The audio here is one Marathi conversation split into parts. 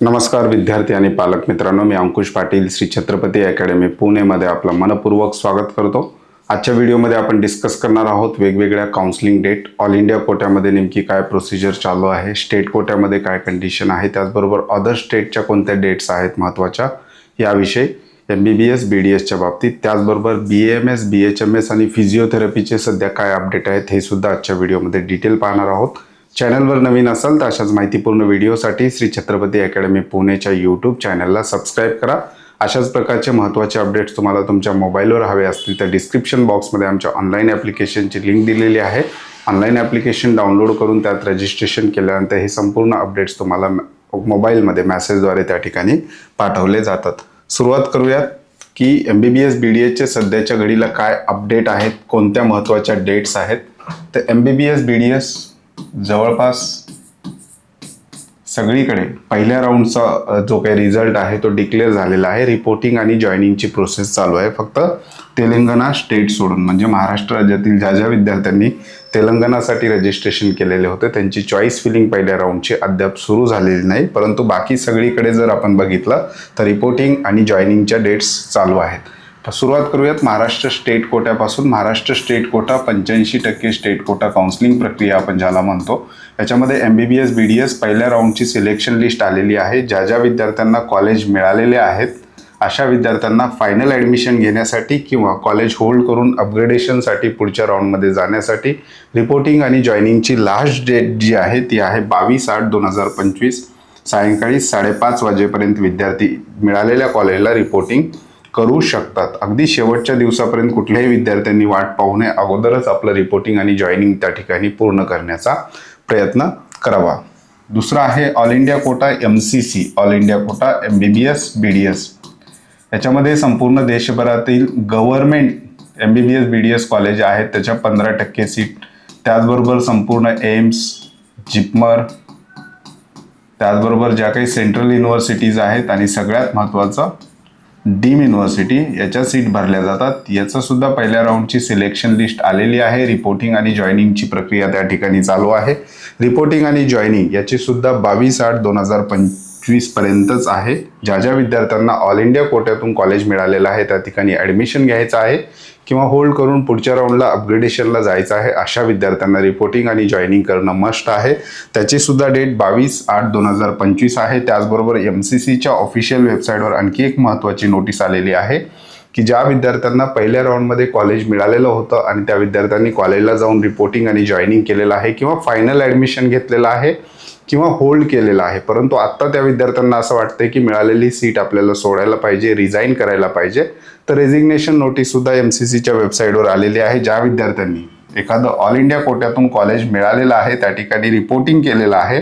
नमस्कार विद्यार्थी आणि पालक मित्रांनो मी अंकुश पाटील श्री छत्रपती अकॅडमी पुणेमध्ये आपलं मनपूर्वक स्वागत करतो. आजच्या व्हिडिओमध्ये आपण डिस्कस करणार आहोत वेगवेगळ्या काउन्सिलिंग डेट ऑल इंडिया कोट्यामध्ये नेमकी काय प्रोसिजर चालू आहे स्टेट कोट्यामध्ये काय कंडिशन आहे त्याचबरोबर अदर स्टेटच्या कोणत्या डेट्स आहेत महत्त्वाच्या याविषयी M B B S B D एसच्या बाबतीत. त्याचबरोबर B M S B H M S आणि फिजिओथेरपीचे सध्या काय अपडेट आहेत हे सुद्धा आजच्या व्हिडिओमध्ये डिटेल पाहणार आहोत. चॅनलवर नवीन असाल तर अशाच माहितीपूर्ण व्हिडिओसाठी श्री छत्रपती अकॅडमी पुणेच्या यूट्यूब चॅनलला सबस्क्राईब करा. अशाच प्रकारचे महत्त्वाचे अपडेट्स तुम्हाला तुमच्या मोबाईलवर हवे असतील तर डिस्क्रिप्शन बॉक्समध्ये आमच्या ऑनलाईन ॲप्लिकेशनची लिंक दिलेली आहे. ऑनलाईन ॲप्लिकेशन डाउनलोड करून त्यात रजिस्ट्रेशन केल्यानंतर हे संपूर्ण अपडेट्स तुम्हाला मोबाईलमध्ये मॅसेजद्वारे त्या ठिकाणी पाठवले जातात. सुरुवात करूयात की M B B S B D एसचे सध्याच्या घडीला काय अपडेट आहेत कोणत्या महत्त्वाच्या डेट्स आहेत? तर M B B S B D S जवळपास सगळीकडे पहिल्या राऊंडचा जो काही रिझल्ट आहे तो डिक्लेअर झालेला आहे. रिपोर्टिंग आणि जॉईनिंगची प्रोसेस चालू आहे. फक्त तेलंगणा स्टेट सोडून म्हणजे महाराष्ट्र राज्यातील ज्या ज्या विद्यार्थ्यांनी तेलंगणासाठी रजिस्ट्रेशन केलेले होते त्यांची चॉईस फिलिंग पहिल्या राऊंडची अद्याप सुरू झालेली नाही. परंतु बाकी सगळीकडे जर आपण बघितलं तर रिपोर्टिंग आणि जॉईनिंगच्या डेट्स चालू आहेत. सुरुवात करूयात महाराष्ट्र स्टेट कोट्यापासून. महाराष्ट्र स्टेट कोटा पंच्याऐंशी टक्के स्टेट कोटा काउन्सिलिंग प्रक्रिया आपण ज्याला म्हणतो याच्यामध्ये M B B S B D S पहिल्या राऊंडची सिलेक्शन लिस्ट आलेली आहे. ज्या ज्या विद्यार्थ्यांना कॉलेज मिळालेले आहेत अशा विद्यार्थ्यांना फायनल ॲडमिशन घेण्यासाठी किंवा कॉलेज होल्ड करून अपग्रेडेशनसाठी पुढच्या राऊंडमध्ये जाण्यासाठी रिपोर्टिंग आणि जॉईनिंगची लास्ट डेट जी आहे ती आहे बावीस आठ दोन हजार पंचवीस. सायंकाळी साडेपाच वाजेपर्यंत विद्यार्थी मिळालेल्या कॉलेजला रिपोर्टिंग करू शकतात. अगदी शेवटच्या दिवसापर्यंत कुठल्याही विद्यार्थ्यांनी वाट पाहू नये अगोदरच आपलं रिपोर्टिंग आणि जॉईनिंग त्या ठिकाणी पूर्ण करण्याचा प्रयत्न करावा. दुसरा आहे all India quota M C C all India quota M B B S B D S याच्यामध्ये संपूर्ण देशभरातील government M B B S B D S college आहेत. त्याच्या पंधरा टक्के सीट त्याचबरोबर संपूर्ण एम्स जिपमर त्याचबरोबर ज्या काही सेंट्रल युनिव्हर्सिटीज आहेत आणि सगळ्यात महत्त्वाचं डीम युनिव्हर्सिटी याच्या सीट भरल्या जातात. याचं सुद्धा पहिल्या राऊंडची सिलेक्शन लिस्ट आलेली आहे. रिपोर्टिंग आणि जॉईनिंगची प्रक्रिया त्या ठिकाणी चालू आहे. रिपोर्टिंग आणि जॉईनिंग याची सुद्धा बावीस आठ दोन हजार पंच वीसपर्यंतच आहे. ज्या ज्या विद्यार्थ्यांना ऑल इंडिया कोट्यातून कॉलेज मिळालेलं आहे त्या ठिकाणी ॲडमिशन घ्यायचं आहे किंवा होल्ड करून पुढच्या राऊंडला अपग्रेडेशनला जायचं आहे अशा विद्यार्थ्यांना रिपोर्टिंग आणि जॉईनिंग करणं मस्ट आहे. त्याची सुद्धा डेट बावीस आठ दोन हजार पंचवीस आहे. त्याचबरोबर एम सी सीच्या ऑफिशियल वेबसाईटवर आणखी एक महत्त्वाची नोटीस आलेली आहे की ज्या विद्यार्थ्यांना पहिल्या राऊंडमध्ये कॉलेज मिळालेलं होतं आणि त्या विद्यार्थ्यांनी कॉलेजला जाऊन रिपोर्टिंग आणि जॉईनिंग केलेलं आहे किंवा फायनल ॲडमिशन घेतलेलं आहे किंवा होल्ड केलेला आहे. परंतु आत्ता त्या विद्यार्थ्यांना असं वाटतंय की मिळालेली सीट आपल्याला सोडायला पाहिजे रिझाईन करायला पाहिजे. तर रेझिग्नेशन नोटीस सुद्धा एम सी सीच्या वेबसाईटवर आलेली आहे ज्या विद्यार्थ्यांनी एखादं ऑल इंडिया कोट्यातून कॉलेज मिळालेलं आहे त्या ठिकाणी रिपोर्टिंग केलेलं आहे.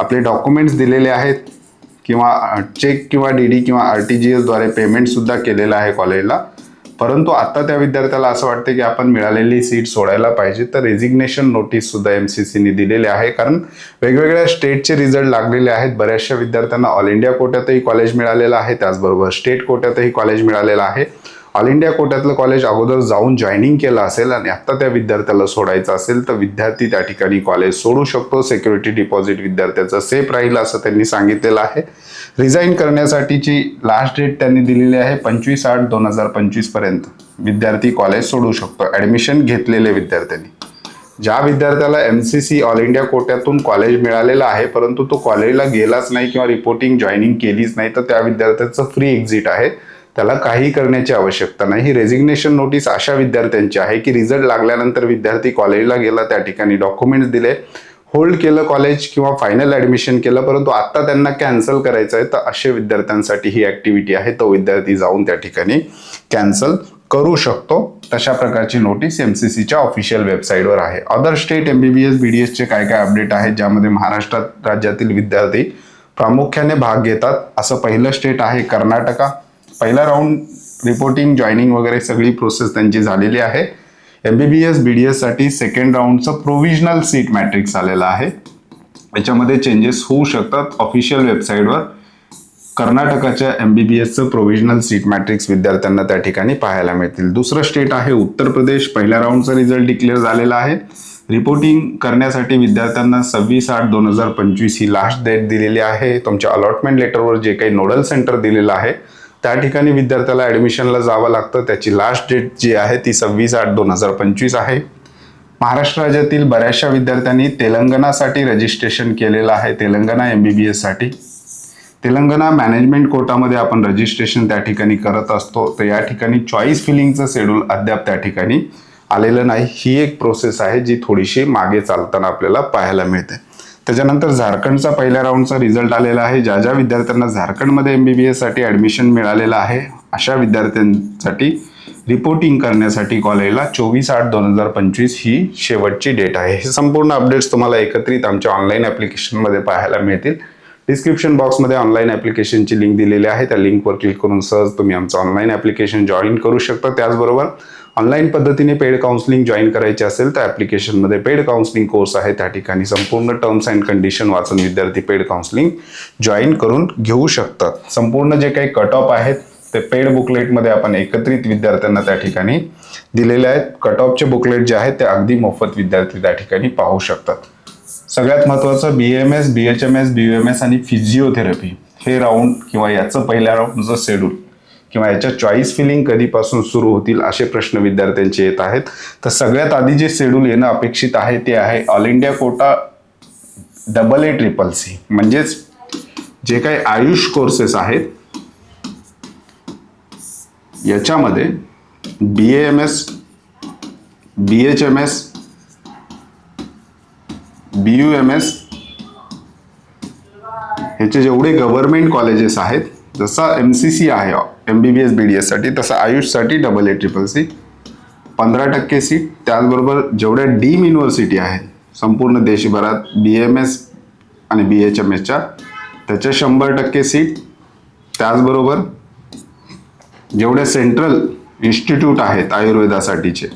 आपले डॉक्युमेंट्स दिलेले आहेत किंवा चेक किंवा डी डी किंवा आर टी जी एसद्वारे पेमेंटसुद्धा केलेलं आहे कॉलेजला परंतु आता त्या विद्यार्थ्याला असं वाटतं की आपण मिळालेली सीट सोडायला पाहिजे. तर रेझिग्नेशन नोटीस सुद्धा एम सी सीने दिलेले आहे. कारण वेगवेगळ्या स्टेटचे रिझल्ट लागलेले आहेत. बऱ्याचशा विद्यार्थ्यांना ऑल इंडिया कोट्यातही कॉलेज मिळालेलं आहे. त्याचबरोबर स्टेट कोट्यातही कॉलेज मिळालेलं आहे. ऑल इंडिया कोट्यातलं कॉलेज अगोदर जाऊन जॉईनिंग केलं असेल आणि आत्ता त्या विद्यार्थ्याला सोडायचं असेल तर विद्यार्थी त्या ठिकाणी कॉलेज सोडू शकतो. सिक्युरिटी डिपॉझिट विद्यार्थ्याचं सेफ राहील असं त्यांनी सांगितलेलं आहे. रिझाईन करण्यासाठीची लास्ट डेट त्यांनी दिलेली आहे पंचवीस आठ दोन हजार पंचवीसपर्यंत विद्यार्थी कॉलेज सोडू शकतो. ॲडमिशन घेतलेले विद्यार्थ्यांनी. ज्या विद्यार्थ्याला M C C all India कोट्यातून कॉलेज मिळालेलं आहे परंतु तो कॉलेजला गेलाच नाही किंवा रिपोर्टिंग जॉईनिंग केलीच नाही तर त्या विद्यार्थ्याचं फ्री एक्झिट आहे. त्याला काही करण्याची आवश्यकता नाही. ही रेझिग्नेशन नोटीस अशा विद्यार्थ्यांची आहे की रिझल्ट लागल्यानंतर विद्यार्थी कॉलेजला गेला त्या ठिकाणी डॉक्युमेंट्स दिले होल्ड केलं कॉलेज किंवा फायनल ॲडमिशन केलं परंतु आत्ता त्यांना कॅन्सल करायचं आहे तर असे विद्यार्थ्यांसाठी ही ॲक्टिव्हिटी आहे. तो विद्यार्थी जाऊन त्या ठिकाणी कॅन्सल करू शकतो. तशा प्रकारची नोटीस एम सी सीच्या ऑफिशियल वेबसाईटवर आहे. Other state M B B S B D एसचे काय काय अपडेट आहेत ज्यामध्ये महाराष्ट्रात राज्यातील विद्यार्थी प्रामुख्याने भाग घेतात असं पहिलं स्टेट आहे कर्नाटका. पहिला राऊंड रिपोर्टिंग जॉईनिंग वगैरे सगळी प्रोसेस त्यांची झालेली आहे. M B B S B D एससाठी second राऊंडचं प्रोव्हिजनल सीट मॅट्रिक्स आलेलं आहे. याच्यामध्ये चेंजेस होऊ शकतात ऑफिशियल वेबसाईटवर कर्नाटकाच्या एम बी बी एसचं प्रोव्हिजनल सीट मॅट्रिक्स विद्यार्थ्यांना त्या ठिकाणी पाहायला मिळतील. दुसरं स्टेट आहे उत्तर प्रदेश. पहिल्या राऊंडचा रिझल्ट डिक्लेअर झालेला आहे. रिपोर्टिंग करण्यासाठी विद्यार्थ्यांना सव्वीस आठ दोन हजार पंचवीस ही लास्ट डेट दिलेली आहे. तुमच्या अलॉटमेंट लेटरवर जे काही नोडल सेंटर दिलेलं आहे त्या ठिकाणी विद्यार्थ्याला ॲडमिशनला जावं लागतं. त्याची लास्ट डेट जी आहे ती सव्वीस आठ दोन हजार पंचवीस आहे. महाराष्ट्र राज्यातील बऱ्याचशा विद्यार्थ्यांनी तेलंगणासाठी रजिस्ट्रेशन केलेलं आहे. तेलंगणा एम बी बी एससाठी तेलंगणा मॅनेजमेंट कोटामध्ये आपण रजिस्ट्रेशन त्या ठिकाणी करत असतो. तर या ठिकाणी चॉईस फिलिंगचं शेड्यूल अद्याप त्या ठिकाणी आलेलं नाही. ही एक प्रोसेस आहे जी थोडीशी मागे चालताना आपल्याला पाहायला मिळते. त्याच्यानंतर झारखंडचा पहिल्या राऊंडचा रिझल्ट आलेला आहे. ज्या ज्या विद्यार्थ्यांना झारखंडमध्ये एम बी बी एससाठी ॲडमिशन मिळालेलं आहे अशा विद्यार्थ्यांसाठी रिपोर्टिंग करण्यासाठी कॉलेजला चोवीस आठ दोन हजार पंचवीस ही शेवटची डेट आहे. हे संपूर्ण अपडेट्स तुम्हाला एकत्रित आमच्या ऑनलाईन ॲप्लिकेशनमध्ये पाहायला मिळतील. डिस्क्रिप्शन बॉक्समध्ये ऑनलाईन ॲप्लिकेशनची लिंक दिलेली आहे. त्या लिंकवर क्लिक करून सहज तुम्ही आमचं ऑनलाईन ॲप्लिकेशन जॉईन करू शकता. त्याचबरोबर ऑनलाईन पद्धतीने पेड काउन्सिलिंग जॉईन करायचे असेल तर ॲप्लिकेशनमध्ये पेड काउन्सिलिंग कोर्स आहे. त्या ठिकाणी संपूर्ण टर्म्स अँड कंडिशन वाचून विद्यार्थी पेड काउन्सिलिंग जॉईन करून घेऊ शकतात. संपूर्ण जे काही कट ऑफ आहेत ते पेड बुकलेटमध्ये आपण एकत्रित विद्यार्थ्यांना त्या ठिकाणी दिलेले आहेत. कट ऑफचे बुकलेट जे आहेत ते अगदी मोफत विद्यार्थी त्या ठिकाणी पाहू शकतात. सगळ्यात महत्त्वाचं B M S B H M S B M S आणि फिजिओथेरपी हे राऊंड किंवा याचं पहिल्या राऊंडचं शेड्यूल किंवा याच्या चॉईस फिलिंग कधीपासून सुरू होतील असे प्रश्न विद्यार्थ्यांचे येत आहेत. तर सगळ्यात आधी जे शेड्यूल येणं अपेक्षित आहे ते आहे all India quota double A triple C म्हणजेच जे काही आयुष कोर्सेस आहेत याच्यामध्ये B M S B H M S B U M S ह्याचे जेवढे गव्हर्नमेंट कॉलेजेस आहेत जसा एम सी सी आहे M B B S B D एससाठी तसं आयुषसाठी डबल ए ट्रिपल सी पंधरा टक्के सीट त्याचबरोबर जेवढ्या डीम युनिव्हर्सिटी आहेत संपूर्ण देशभरात बी एम एस आणि बी एच एम एसच्या त्याच्या शंभर टक्के सीट त्याचबरोबर जेवढे सेंट्रल इन्स्टिट्यूट आहेत आयुर्वेदासाठीचे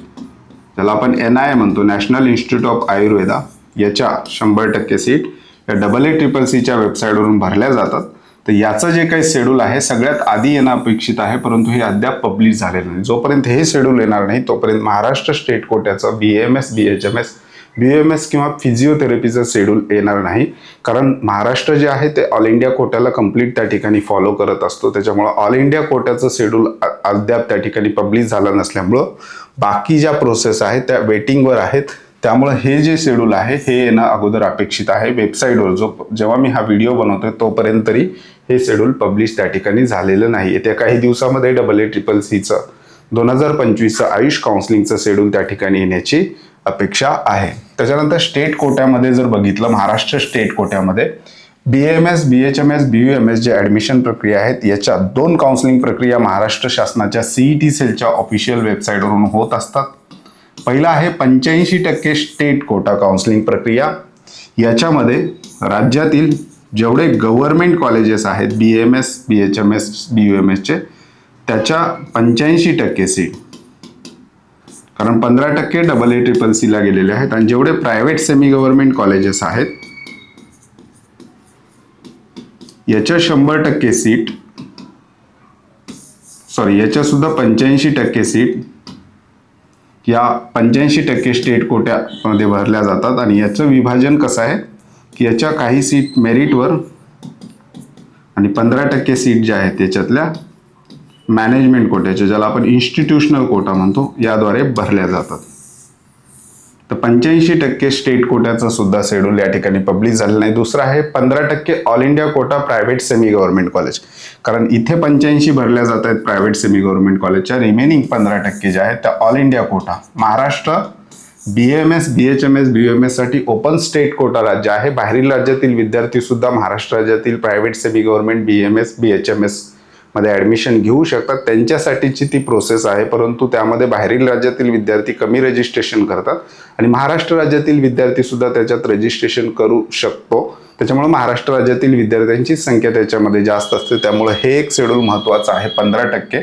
त्याला आपण एन आय म्हणतो नॅशनल इन्स्टिट्यूट ऑफ आयुर्वेदा याच्या शंभर टक्के सीट या डबल ए ट्रिपल सीच्या वेबसाईटवरून भरल्या जातात. तर याचं जे काही शेड्यूल आहे सगळ्यात आधी येणं अपेक्षित आहे परंतु हे अद्याप पब्लिश झालेलं नाही. जोपर्यंत हे शेड्यूल येणार नाही तोपर्यंत Maharashtra state कोट्याचं B M S B H M S B M S किंवा फिजिओथेरपीचं शेड्यूल येणार नाही. कारण महाराष्ट्र जे आहे ते ऑल इंडिया कोट्याला कंप्लीट त्या ठिकाणी फॉलो करत असतो. त्याच्यामुळं ऑल इंडिया कोट्याचं शेड्यूल अद्याप त्या ठिकाणी पब्लिश झालं नसल्यामुळं बाकी ज्या प्रोसेस आहेत त्या वेटिंगवर आहेत. त्यामुळे हे जे शेड्यूल आहे हे येणं अगोदर अपेक्षित आहे. वेबसाईटवर जो जेव्हा मी हा व्हिडिओ बनवतोय तोपर्यंत तरी हे शेड्यूल पब्लिश त्या ठिकाणी झालेलं नाही येत्या काही दिवसामध्ये डबल ए ट्रिपल सीचं दोन हजार पंचवीसचं आयुष काउन्सिलिंगचं शेड्यूल त्या ठिकाणी येण्याची अपेक्षा आहे. त्याच्यानंतर स्टेट कोट्यामध्ये जर बघितलं Maharashtra state कोट्यामध्ये B M S B H M S B U M S जे ॲडमिशन प्रक्रिया आहेत याच्या दोन काउन्सिलिंग प्रक्रिया महाराष्ट्र शासनाच्या सीई टी सेलच्या ऑफिशियल वेबसाईटवरून होत असतात. पहिला आहे पंच्याऐंशी टक्के स्टेट कोटा काउन्सिलिंग प्रक्रिया. याच्यामध्ये राज्यातील जेवढे गव्हर्मेंट कॉलेजेस आहेत B M S B H M S B U M एसचे त्याच्या पंच्याऐंशी टक्के सीट. कारण पंधरा टक्के डबल ए ट्रिपल सीला गेलेले आहेत आणि जेवढे प्रायव्हेट सेमी गव्हर्नमेंट कॉलेजेस आहेत याच्या शंभर टक्के सीट सॉरी याच्या सुद्धा पंच्याऐंशी टक्के सीट या पंच्याऐंशी टक्के स्टेट कोट्यामध्ये भरल्या जातात. आणि याचं विभाजन कसं आहे? की याच्या काही सीट मेरिटवर आणि पंधरा टक्के सीट ज्या आहेत त्याच्यातल्या मॅनेजमेंट कोट्याच्या ज्याला आपण इन्स्टिट्यूशनल कोटा म्हणतो याद्वारे भरल्या जातात. तर पंच्याऐंशी टक्के स्टेट कोट्याचं सुद्धा शेड्यूल या ठिकाणी पब्लिश झालेला नाही. दुसरं आहे पंधरा टक्के all India quota private semi government college कारण इथे पंच्याऐंशी भरल्या जात आहेत प्रायव्हेट सेमी गव्हर्नमेंट कॉलेजच्या रिमेनिंग पंधरा टक्के ज्या आहेत त्या all India quota Maharashtra B M S B H M S B M एससाठी open state quota राज्य आहे. बाहेरील राज्यातील विद्यार्थी सुद्धा महाराष्ट्र राज्यातील private semi government B M S B H M S मध्ये ॲडमिशन घेऊ शकतात. त्यांच्यासाठीची ती प्रोसेस आहे. परंतु त्यामध्ये बाहेरील राज्यातील विद्यार्थी कमी रजिस्ट्रेशन करतात. आणि महाराष्ट्र राज्यातील विद्यार्थीसुद्धा त्याच्यात रजिस्ट्रेशन करू शकतो. त्याच्यामुळे महाराष्ट्र राज्यातील विद्यार्थ्यांची संख्या त्याच्यामध्ये जास्त असते. त्यामुळे हे एक शेड्यूल महत्त्वाचं आहे. पंधरा टक्के.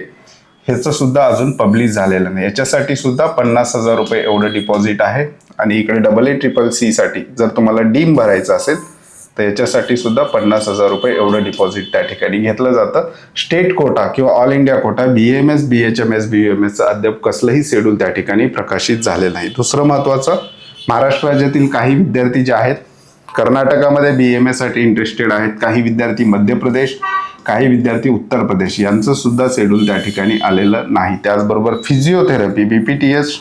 ह्याचं सुद्धा अजून पब्लिश झालेलं नाही. याच्यासाठी सुद्धा पन्नास हजार रुपये एवढं डिपॉझिट आहे. आणि इकडे डबल ए ट्रिपल सीसाठी जर तुम्हाला डीम भरायचं असेल तर याच्यासाठी सुद्धा पन्नास हजार रुपये एवढं डिपॉझिट त्या ठिकाणी घेतलं जातं. स्टेट कोटा किंवा all India quota B M S B H M S B M एसचं अद्याप कसलंही शेड्यूल त्या ठिकाणी प्रकाशित झाले नाही. दुसरं महत्त्वाचं महाराष्ट्र राज्यातील काही विद्यार्थी जे आहेत कर्नाटकामध्ये बी एम एसाठी इंटरेस्टेड आहेत काही विद्यार्थी मध्य प्रदेश काही विद्यार्थी उत्तर प्रदेश यांचं सुद्धा शेड्यूल त्या ठिकाणी आलेलं नाही. त्याचबरोबर physiotherapy B P T S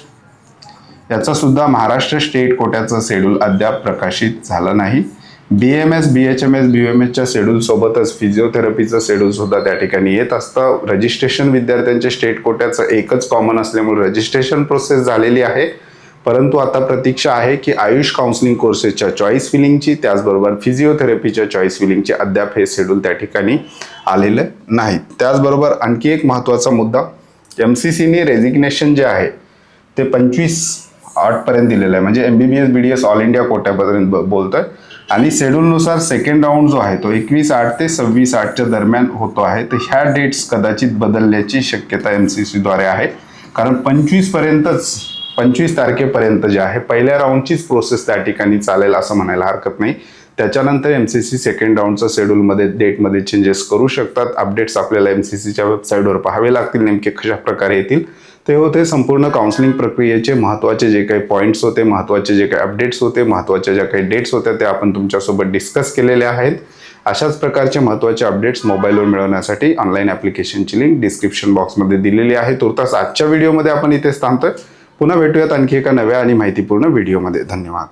याचं सुद्धा महाराष्ट्र स्टेट कोट्याचं शेड्यूल अद्याप प्रकाशित झालं नाही. B M S B H M S B M एसच्या शेड्यूलसोबतच फिजिओथेरपीचं शेड्यूल सुद्धा त्या ठिकाणी येत असतं. रजिस्ट्रेशन विद्यार्थ्यांचे स्टेट कोट्याचं एकच कॉमन असल्यामुळे रजिस्ट्रेशन प्रोसेस झालेली आहे. परंतु आता प्रतीक्षा आहे की आयुष काउन्सिलिंग कोर्सेसच्या चॉईस फिलिंगची त्याचबरोबर फिजिओथेरपीच्या चॉईस फिलिंगची अद्याप हे शेड्यूल त्या ठिकाणी आलेलं नाही त्याचबरोबर आणखी एक महत्त्वाचा मुद्दा एम सी सीने रेझिग्नेशन जे आहे ते पंचवीस आठपर्यंत दिलेलं आहे. म्हणजे M B B S B D S all India कोट्यापर्यंत ब- बोलतोय. आणि शेड्यूलनुसार सेकंड राऊंड जो आहे तो एकवीस आठ ते सव्वीस आठच्या दरम्यान होतो आहे. तर ह्या डेट्स कदाचित बदलण्याची शक्यता एम सी सीद्वारे आहे. कारण पंचवीसपर्यंतच पंचवीस तारखेपर्यंत जे आहे पहिल्या राऊंडचीच प्रोसेस त्या ठिकाणी चालेल असं म्हणायला हरकत नाही. त्याच्यानंतर एम सी सी सेकंड राऊंडचं शेड्यूलमध्ये डेटमध्ये चेंजेस करू शकतात. अपडेट्स आपल्याला एम सी सीच्या वेबसाईटवर पाहावे लागतील नेमके कशा प्रकारे येतील. ते होते संपूर्ण काउन्सिलिंग प्रक्रियेचे महत्त्वाचे जे काही पॉईंट्स होते महत्त्वाचे जे काही अपडेट्स होते महत्त्वाच्या ज्या काही डेट्स होत्या त्या आपण तुमच्यासोबत डिस्कस केलेले आहेत. अशाच प्रकारचे महत्त्वाचे अपडेट्स मोबाईलवर मिळवण्यासाठी ऑनलाईन ॲप्लिकेशनची लिंक डिस्क्रिप्शन बॉक्समध्ये दिलेली आहे. तुर्तास आजच्या व्हिडिओमध्ये आपण इथेच थांबतोय पुन्हा भेटूयात आणखी एका नव्या आणि माहितीपूर्ण व्हिडिओमध्ये धन्यवाद.